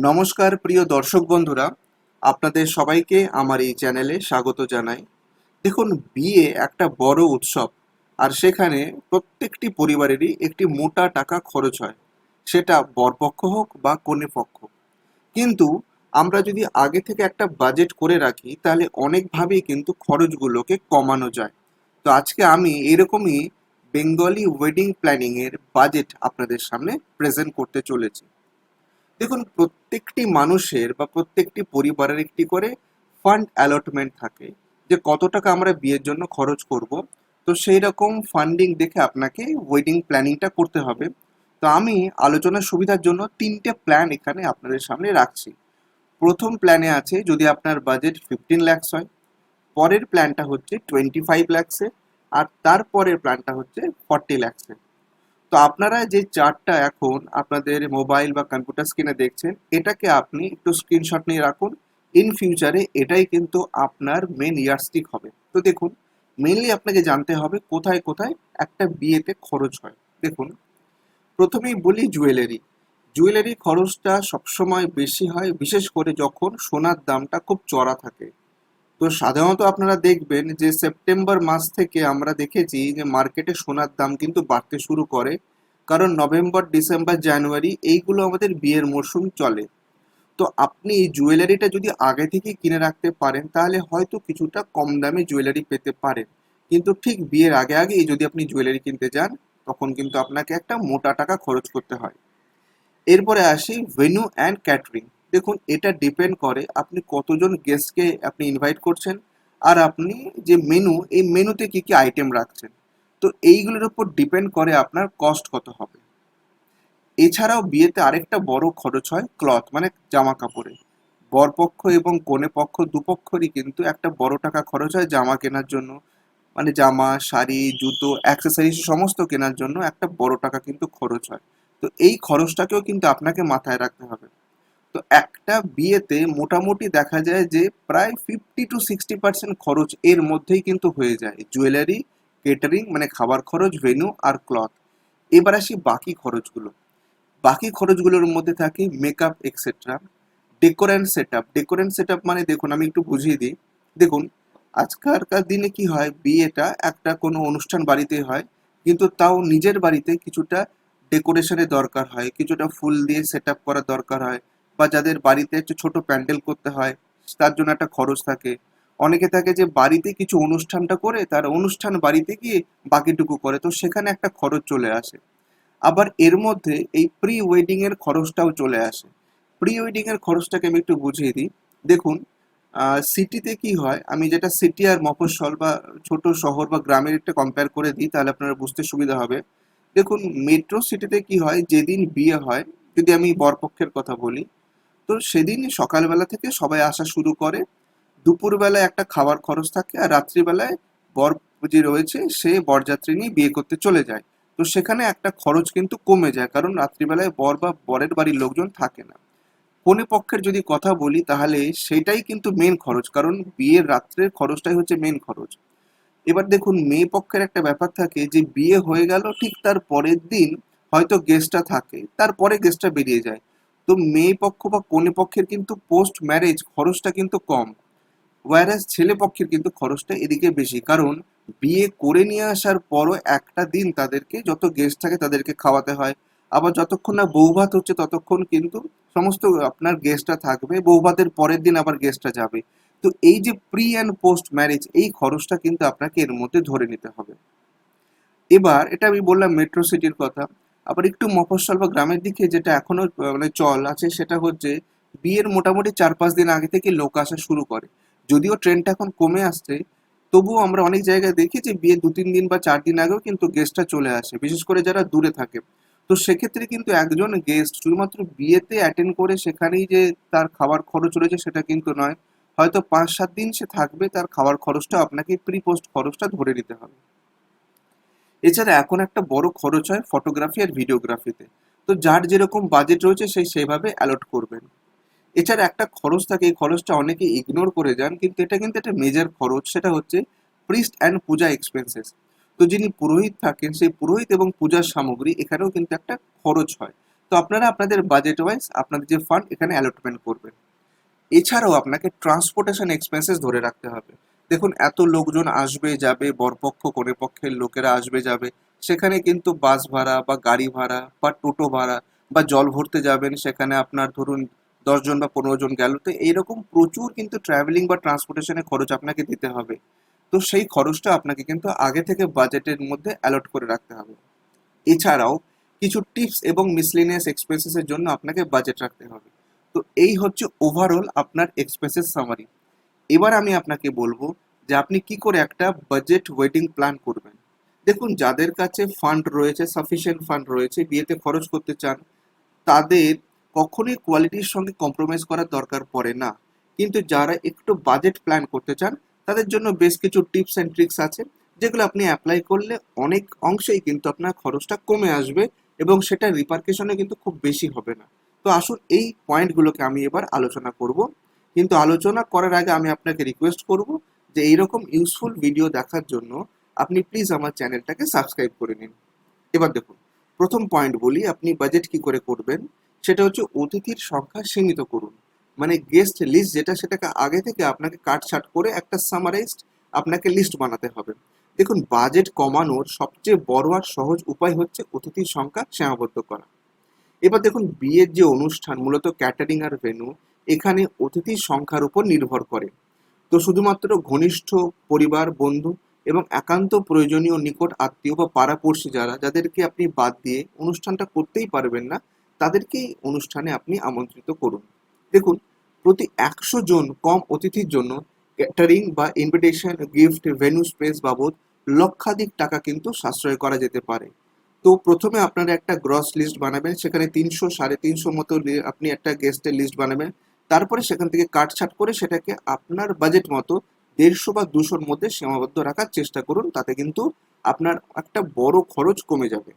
নমস্কার, প্রিয় দর্শক বন্ধুরা। আপনাদের সবাইকে আমার এই চ্যানেলে স্বাগত জানাই। দেখুন, বিয়ে একটা বড় উৎসব, আর সেখানে প্রত্যেকটি পরিবারেরই একটি মোটা টাকা খরচ হয়। সেটা বরপক্ষ হোক বা কনে পক্ষ। কিন্তু আমরা যদি আগে থেকে একটা বাজেট করে রাখি, তাহলে অনেকভাবেই কিন্তু খরচগুলোকে কমানো যায়। তো আজকে আমি এরকমই বেঙ্গলি ওয়েডিং প্ল্যানিংয়ের বাজেট আপনাদের সামনে প্রেজেন্ট করতে চলেছি। দেখুন, প্রত্যেকটি মানুষের বা প্রত্যেকটি পরিবারের একটি করে ফান্ড অ্যালটমেন্ট থাকে, যে কত টাকা আমরা বিয়ের জন্য খরচ করব। তো সেই রকম ফান্ডিং দেখে আপনাকে ওয়েডিং প্ল্যানিংটা করতে হবে। তো আমি আলোচনার সুবিধার জন্য তিনটে প্ল্যান এখানে আপনাদের সামনে রাখছি। প্রথম প্ল্যানে আছে, যদি আপনার বাজেট ফিফটিন ল্যাক্স হয়, পরের প্ল্যানটা হচ্ছে টোয়েন্টি ফাইভ ল্যাক্সে আর তারপরের প্ল্যানটা হচ্ছে ফর্টি ল্যাক্সে তো আপনারা যে চার্টটা এখন আপনাদের মোবাইল বা কম্পিউটার স্ক্রিনে দেখছেন, এটাকে আপনি একটু স্ক্রিনশট নিয়ে রাখুন। ইন ফিউচারে এটাই কিন্তু আপনার মেন ইয়ারস্টিক হবে। তো দেখুন মেনলি আপনাকে জানতে হবে কোথায় কোথায় একটা বিয়েতে খরচ হয়। দেখুন, প্রথমেই বলি জুয়েলারি। জুয়েলারি খরচটা সবসময় বেশি হয়, বিশেষ করে যখন সোনার দামটা খুব চড়া থাকে। তো সাধারণত আপনারা দেখবেন যে সেপ্টেম্বর মাস থেকে আমরা দেখেছি যে মার্কেটে সোনার দাম কিন্তু বাড়তে শুরু করে। কারণ নভেম্বর, ডিসেম্বর, জানুয়ারি এইগুলো আমাদের বিয়ের মরশুম চলে। তো আপনি এই জুয়েলারিটা যদি আগে থেকে কিনে রাখতে পারেন, তাহলে হয়তো কিছুটা কম দামে জুয়েলারি পেতে পারেন। কিন্তু ঠিক বিয়ের আগে আগেই যদি আপনি জুয়েলারি কিনতে যান, তখন কিন্তু আপনাকে একটা মোটা টাকা খরচ করতে হয়। এরপরে আসি ভেন্যু অ্যান্ড ক্যাটারিং। দেখুন, এটা ডিপেন্ড করে আপনি কতজন গেস্টকে আপনি ইনভাইট করছেন আর আপনি যে মেনু এই মেনুতে কি কি আইটেম রাখছেন। তো এইগুলোর উপর ডিপেন্ড করে আপনার কস্ট কত হবে। এছাড়াও বিয়েতে আরেকটা বড় খরচ হয় ক্লথ মানে জামা কাপড়ে বরপক্ষ এবং কনে পক্ষ, দুপক্ষরই কিন্তু একটা বড় টাকা খরচ হয় জামা কেনার জন্য। মানে জামা, শাড়ি, জুতো অ্যাক্সেসরিজ সমস্ত কেনার জন্য একটা বড় টাকা কিন্তু খরচ হয়। তো এই খরচটাকেও কিন্তু আপনাকে মাথায় রাখতে হবে। তো একটা বিয়েতে মোটামুটি দেখা যায় যে প্রায় ফিফটি টু সিক্সটি পার্সেন্ট খরচ এর মধ্যেই কিন্তু হয়ে যায়। জুয়েলারি কেটারিং মানে খাবার খরচ ভেন্যু আর ক্লথ এবার আসি বাকি খরচগুলো। বাকি খরচগুলোর মধ্যে থাকে makeup etcetera decorator set up decorator set up মানে দেখুন, আমি একটু বুঝিয়ে দিই। দেখুন, আজকালকার দিনে কি হয়? বিয়েটা একটা কোনো অনুষ্ঠান বাড়িতে হয়, কিন্তু তাও নিজের বাড়িতে কিছুটা ডেকোরেশনের দরকার হয়, কিছুটা ফুল দিয়ে সেট আপ করার দরকার হয়। বা যাদের বাড়িতে একটু ছোট প্যান্ডেল করতে হয়, তার জন্য একটা খরচ থাকে। অনেকে থাকে যে বাড়িতে কিছু অনুষ্ঠানটা করে, তার অনুষ্ঠান বাড়িতে গিয়ে বাকিটুকু করে, তো সেখানে একটা খরচ চলে আসে। আবার এর মধ্যে এই প্রি ওয়েডিং এর খরচটাও চলে আসে। প্রি ওয়েডিং এর খরচটাকে আমি একটু বুঝিয়ে দিই। দেখুন সিটিতে কি হয়, আমি যেটা সিটি আর মফস্বল বা ছোট শহর বা গ্রামের একটা কম্পেয়ার করে দিই, তাহলে আপনারা বুঝতে সুবিধা হবে। দেখুন মেট্রো সিটিতে কি হয়, যেদিন বিয়ে হয়, যদি আমি বরপক্ষের কথা বলি তো সেদিন সকালবেলা থেকে সবাই আসা শুরু করে। দুপুরবেলায় একটা খাবার খরচ থাকে আর রাত্রিবেলায় বর যে রয়েছে, সে বরযাত্রী নিয়ে বিয়ে করতে চলে যায়। তো সেখানে একটা খরচ কিন্তু কমে যায়, কারণ রাত্রিবেলায় বর বা বরের বাড়ির লোকজন থাকে না। কনে পক্ষের যদি কথা বলি, তাহলে সেটাই কিন্তু মেন খরচ, কারণ বিয়ের রাত্রের খরচটাই হচ্ছে মেন খরচ। এবার দেখুন, মেয়ে পক্ষের একটা ব্যাপার থাকে যে, বিয়ে হয়ে গেল, ঠিক তার পরের দিন হয়তো গেস্টটা থাকে, তারপরে গেস্টটা বেরিয়ে যায়। তো মেয়ে পক্ষ বা কনে পক্ষের কিন্তু পোস্ট ম্যারেজ খরচটা কিন্তু কম। ওয়ারাস ছেলে পক্ষের কিন্তু খরচটা এদিকে বেশি। কারণ বিয়ে করে নিয়ে আসার পরও একটা দিন তাদেরকে যত গেস্ট থাকে তাদেরকে খাওয়াতে হয়। আবার যতক্ষণ না বৌভাত হচ্ছে ততক্ষণ কিন্তু সমস্ত আপনার গেস্টটা থাকবে বৌভাতের পরের দিন আবার গেস্টটা যাবে। তো এই যে প্রি অ্যান্ড পোস্ট ম্যারেজ এই খরচটা কিন্তু আপনাকে এর মধ্যে ধরে নিতে হবে। এবার, এটা আমি বললাম মেট্রো সিটির কথা। আবার একটু মফস্বল বা গ্রামের দিকে যেটা এখনও মানে চল আছে, সেটা হচ্ছে বিয়ের মোটামুটি চার পাঁচ দিন আগে থেকে লোক আসা শুরু করে। যদিও ট্রেনটা এখন কমে আসছে, তবুও আমরা অনেক জায়গায় দেখি যে বিয়ে দু তিন দিন বা চার দিন আগেও কিন্তু গেস্টটা চলে আসে, বিশেষ করে যারা দূরে থাকে। তো সেক্ষেত্রে কিন্তু একজন গেস্ট শুধুমাত্র বিয়েতে অ্যাটেন্ড করে সেখানেই যে তার খাবার খরচ রয়েছে সেটা কিন্তু নয়। হয়তো পাঁচ সাত দিন সে থাকবে, তার খাবার খরচটা আপনাকে প্রি পোস্ট খরচটা ধরে নিতে হবে। এছাড়া এখন একটা বড় খরচ হয় ফটোগ্রাফি আর ভিডিওগ্রাফিতে তো। যার যেরকম বাজেট রয়েছে সেই সেভাবে অ্যালট করবেন। এছাড়া একটা খরচ থাকে, এই খরচটা অনেকে ইগনোর করে যান, কিন্তু এটা কিন্তু একটা মেজর খরচ, সেটা হচ্ছে প্রিস্ট অ্যান্ড পূজা এক্সপেন্সেস তো যিনি পুরোহিত থাকেন, সেই পুরোহিত এবং পূজার সামগ্রী এখানেও কিন্তু একটা খরচ হয়। তো আপনারা আপনাদের বাজেট ওয়াইজ আপনাদের যে ফান্ড এখানে অ্যালটমেন্ট করবেন। এছাড়াও আপনাকে ট্রান্সপোর্টেশন এক্সপেন্সেস ধরে রাখতে হবে। দেখুন, এত লোকজন আসবে, যাবে, বরপক্ষ কোনে পক্ষের লোকেরা আসবে, যাবে। সেখানে কিন্তু বাস ভাড়া বা গাড়ি ভাড়া বা টোটো ভাড়া বা জল ভরতে যাবেন, সেখানে আপনার ধরুন দশজন বা পনেরো জন গেল। তো এইরকম প্রচুর কিন্তু ট্রাভেলিং বা ট্রান্সপোর্টেশনের খরচ আপনাকে দিতে হবে। তো সেই খরচটা আপনাকে কিন্তু আগে থেকে বাজেটের মধ্যে অ্যালট করে রাখতে হবে। এছাড়াও কিছু টিপস এবং মিসলিনিয়াস এক্সপেন্সেসের জন্য আপনাকে বাজেট রাখতে হবে। তো এই হচ্ছে ওভারঅল আপনার এক্সপেন্সেস সামারি এবার আমি আপনাকে বলব যে আপনি কি করে একটা বাজেট ওয়েডিং প্ল্যান করবেন। দেখুন, যাদের কাছে ফান্ড রয়েছে সাফিসিয়েন্ট ফান্ড রয়েছে, বিয়েতে খরচ করতে চান, তাদের কখনোই কোয়ালিটির সঙ্গে কম্প্রোমাইজ করার দরকার পড়ে না। কিন্তু যারা একটু বাজেট প্ল্যান করতে চান, তাদের জন্য বেশ কিছু টিপস অ্যান্ড ট্রিক্স আছে, যেগুলো আপনি অ্যাপ্লাই করলে অনেক অংশেই কিন্তু আপনার খরচটা কমে আসবে এবং সেটা রিপার্কেশনে কিন্তু খুব বেশি হবে না। তো আসুন, এই পয়েন্টগুলোকে আমি এবার আলোচনা করব। কিন্তু আলোচনা করার আগে আমি আপনাকে রিকোয়েস্ট করব যে এইরকম ইউজফুল ভিডিও দেখার জন্য আপনি প্লিজ আমার চ্যানেলটাকে সাবস্ক্রাইব করে নিন। এবার দেখুন, প্রথম পয়েন্ট বলি, আপনি বাজেট কি করে করবেন? সেটা হচ্ছে অতিথির সংখ্যা সীমিত করুন। মানে গেস্ট লিস্ট যেটা, সেটাকে আগে থেকে আপনাকে কাটছাট করে একটা সামারাইজড আপনাকে লিস্ট বানাতে হবে। দেখুন বাজেট কমানোর সবচেয়ে বড় আর সহজ উপায় হচ্ছে অতিথির সংখ্যা সীমাবদ্ধ করা। এবার দেখুন, বিয়ের যে অনুষ্ঠান, মূলত ক্যাটারিং আর ভেন্যু এখানে অতিথির সংখ্যার উপর নির্ভর করে। তো শুধুমাত্র ঘনিষ্ঠ পরিবার, বন্ধু এবং একান্ত প্রয়োজনীয় নিকট আত্মীয় বা পাড়াপড়শি যারা, যাদেরকে আপনি বাদ দিয়ে অনুষ্ঠানটা করতেই পারবেন না, তাদেরকেই অনুষ্ঠানে আপনি আমন্ত্রিত করুন। দেখুন, প্রতি একশো জন কম অতিথির জন্য ক্যাটারিং বা ইনভিটেশন গিফট ভেন্যু স্পেস বাবদ লক্ষাধিক টাকা কিন্তু সাশ্রয় করা যেতে পারে। তো প্রথমে আপনারা একটা গ্রস লিস্ট বানাবেন, সেখানে তিনশো, সাড়ে তিনশো মতো আপনি একটা গেস্টের লিস্ট বানাবেন। তারপরে সেখান থেকে কাটছাট করে সেটাকে আপনার বাজেট মতো দেড়শো বা দুশোর মধ্যে সীমাবদ্ধ রাখার চেষ্টা করুন, তাতে কিন্তু আপনার একটা বড় খরচ কমে যাবে।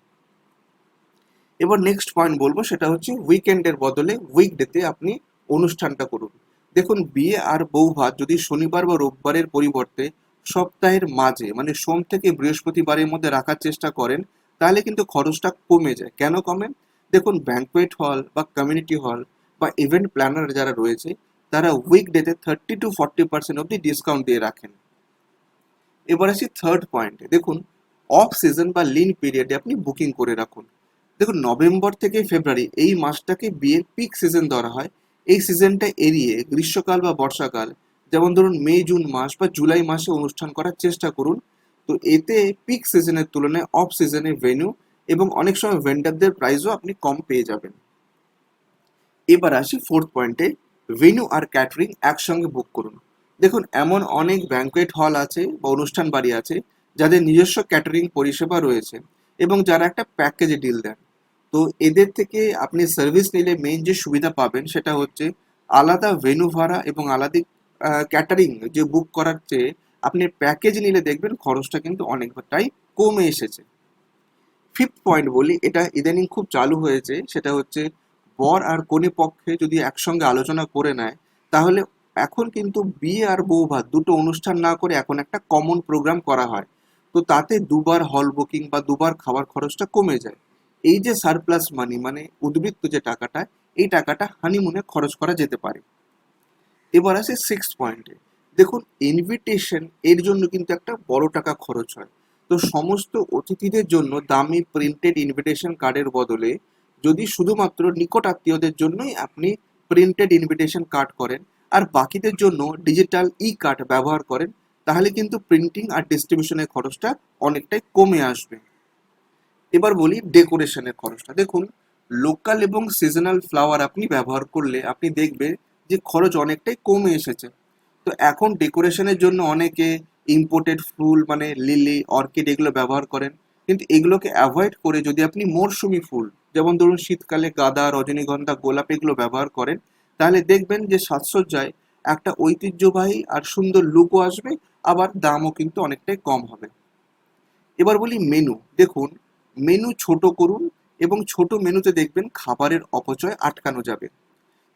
এবার নেক্সট পয়েন্ট বলব, সেটা হচ্ছে উইকেন্ডের বদলে উইকডেতে আপনি অনুষ্ঠানটা করুন। দেখুন, বিয়ে আর বৌভাত যদি শনিবার বা রোববারের পরিবর্তে সপ্তাহের মাঝে মানে সোম থেকে বৃহস্পতিবারের মধ্যে রাখার চেষ্টা করেন, তাহলে কিন্তু খরচটা কমে যায়। কেন কমে? দেখুন ব্যাঙ্কোয়েট হল বা কমিউনিটি হল বা ইভেন্ট প্ল্যানার যারা রয়েছে, তারা উইকডেতে থার্টি টু ফর্টি পার্সেন্ট অব্দি ডিসকাউন্ট দিয়ে রাখেন। এবার আসি থার্ড পয়েন্টে দেখুন অফ সিজন বা লিন পিরিয়ডে আপনি বুকিং করে রাখুন। দেখুন নভেম্বর থেকে ফেব্রুয়ারি এই মাসটাকে বিয়ের পিক সিজন ধরা হয়। এই সিজনটা এড়িয়ে গ্রীষ্মকাল বা বর্ষাকাল, যেমন ধরুন মে, জুন মাস বা জুলাই মাসে অনুষ্ঠান করার চেষ্টা করুন। তো এতে পিক সিজনের তুলনায় অফ সিজনে ভেন্যু এবং অনেক সময় ভেন্ডারদের প্রাইসও আপনি কম পেয়ে যাবেন। এবার আসি ফোর্থ পয়েন্টে ভেন্যু আর ক্যাটারিং একসঙ্গে বুক করুন। দেখুন, এমন অনেক ব্যাঙ্কোয়েট হল আছে বা অনুষ্ঠান বাড়ি আছে যাদের নিজস্ব ক্যাটারিং পরিষেবা রয়েছে এবং যারা একটা প্যাকেজে ডিল দেন। তো এদের থেকে আপনি সার্ভিস নিলে মেইন যে সুবিধা পাবেন সেটা হচ্ছে আলাদা ভেন্যু ভাড়া এবং আলাদা ক্যাটারিং যে বুক করার চেয়ে আপনি প্যাকেজ নিলে দেখবেন খরচটা কিন্তু অনেকটাই কমে এসেছে। ফিফথ পয়েন্ট বলি, এটা ইদানিং খুব চালু হয়েছে, সেটা হচ্ছে বর আর কনে পক্ষে যদি একসঙ্গে আলোচনা করে নেয়, তাহলে এখন কিন্তু বিয়ে আর বউ ভাত দুটো অনুষ্ঠান না করে এখন একটা কমন প্রোগ্রাম করা হয়। তো তাতে দুবার হল বুকিং বা দুবার খাবার খরচটা কমে যায়। এই যে সারপ্লাস মানি মানে উদ্বৃত্ত যে টাকাটা, এই টাকাটা হানিমুনে খরচ করা যেতে পারে। এবার আসে সিক্স পয়েন্টে দেখুন ইনভিটেশন এর জন্য কিন্তু একটা বড় টাকা খরচ হয়। তো সমস্ত অতিথিদের জন্য দামি প্রিন্টেড ইনভিটেশন কার্ডের বদলে যদি শুধুমাত্র নিকট আত্মীয়দের জন্যই আপনি প্রিন্টেড ইনভিটেশন কার্ড করেন আর বাকিদের জন্য ডিজিটাল ই কার্ড ব্যবহার করেন, তাহলে কিন্তু প্রিন্টিং আর ডিস্ট্রিবিউশনের খরচটা অনেকটাই কমে আসবে। এবার বলি ডেকোরেশনের খরচটা। দেখুন লোকাল এবং সিজনাল ফ্লাওয়ার আপনি ব্যবহার করলে আপনি দেখবেন যে খরচ অনেকটাই কমে এসেছে। তো এখন ডেকোরেশনের জন্য অনেকে ইম্পোর্টেড ফুল মানে লিলি অর্কিড এগুলো ব্যবহার করেন। কিন্তু এগুলোকে অ্যাভয়েড করে যদি আপনি মরশুমি ফুল যেমন ধরুন শীতকালে গাঁদা, রজনীগন্ধা, গোলাপ এগুলো ব্যবহার করেন, তাহলে দেখবেন যে সাজসজ্জায় একটা ঐতিহ্যবাহী আর সুন্দর লুকও আসবে, আবার দামও কিন্তু অনেকটাই কম হবে। এবার বলি মেনু দেখুন মেনু ছোট করুন এবং ছোট মেনুতে দেখবেন খাবারের অপচয় আটকানো যাবে।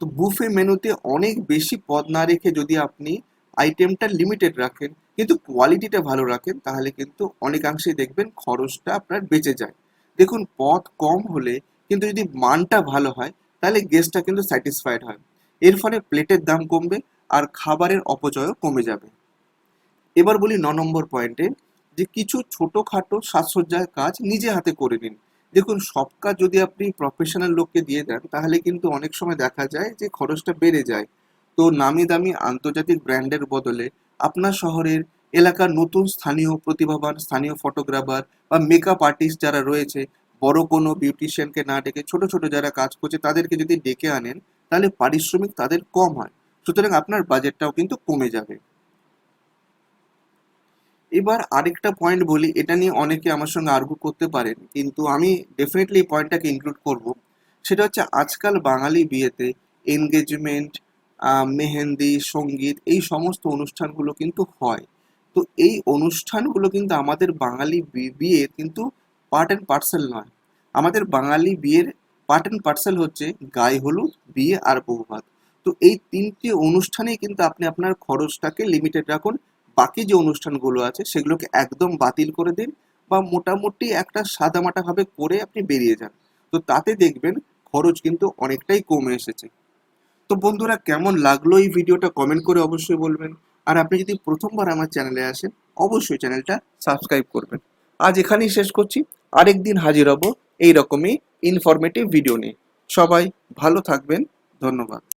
তো বুফে মেনুতে অনেক বেশি পদ না রেখে যদি আপনি আইটেমটা লিমিটেড রাখেন, কিন্তু কোয়ালিটিটা ভালো রাখেন, তাহলে কিন্তু অনেকাংশেই দেখবেন খরচটা আপনার বেঁচে যায়। দেখুন, পথ কম হলে কিন্তু যদি মানটা ভালো হয়, তাহলে গেস্টটা কিন্তু স্যাটিসফাইড হয়। এর ফলে প্লেটের দাম কমবে আর খাবারের অপচয়ও কমে যাবে। এবার বলি ন নম্বর পয়েন্টে যে কিছু ছোটোখাটো সাজসজ্জার কাজ নিজে হাতে করে নিন। দেখুন, সব কাজ যদি আপনি প্রফেশনাল লোককে দিয়ে দেন, তাহলে কিন্তু অনেক সময় দেখা যায় যে খরচটা বেড়ে যায়। তো নামি দামি আন্তর্জাতিক ব্র্যান্ডের বদলে আপনার শহরের এলাকার নতুন স্থানীয় প্রতিভাবান, স্থানীয় ফটোগ্রাফার বা মেকআপ আর্টিস্ট যারা রয়েছে, বড় কোনো বিউটিশিয়ানকে না ডেকে ছোট ছোট যারা কাজ করছে তাদেরকে যদি ডেকে আনেন, তাহলে পারিশ্রমিক তাদের কম হয়। সুতরাং আপনার বাজেটটাও কিন্তু কমে যাবে। এবার আরেকটা পয়েন্ট বলি, এটা নিয়ে অনেকে আমার সঙ্গে আর্গু করতে পারেন, কিন্তু আমি ডেফিনেটলি এই পয়েন্টটাকে ইনক্লুড করব। সেটা হচ্ছে আজকাল বাঙালি বিয়েতে এনগেজমেন্ট মেহেন্দি, সংগীত এই সমস্ত অনুষ্ঠানগুলো কিন্তু হয়। তো এই অনুষ্ঠানগুলো কিন্তু আমাদের বাঙালি বিয়ে কিন্তু পার্ট অ্যান্ড পার্সেল নয়। আমাদের বাঙালি বিয়ের পার্ট অ্যান্ড পার্সেল হচ্ছে গায়ে হলুদ, বিয়ে আর বৌভাত। তো এই তিনটি অনুষ্ঠানেই কিন্তু আপনি আপনার খরচটাকে লিমিটেড রাখুন। বাকি যে অনুষ্ঠানগুলো আছে সেগুলোকে একদম বাতিল করে দিন বা মোটামুটি একটা সাদামাটাভাবে করে আপনি বেরিয়ে যান। তো তাতে দেখবেন খরচ কিন্তু অনেকটাই কমে এসেছে। তো বন্ধুরা কেমন লাগল এই ভিডিওটা কমেন্ট করে অবশ্যই বলবেন। আর আপনি যদি প্রথমবার আমার চ্যানেলে আসেন, অবশ্যই চ্যানেলটা সাবস্ক্রাইব করবেন। আজ এখানেই শেষ করছি। আরেকদিন হাজির হব এই রকমই ইনফরমেটিভ ভিডিও নিয়ে। সবাই ভালো থাকবেন। ধন্যবাদ।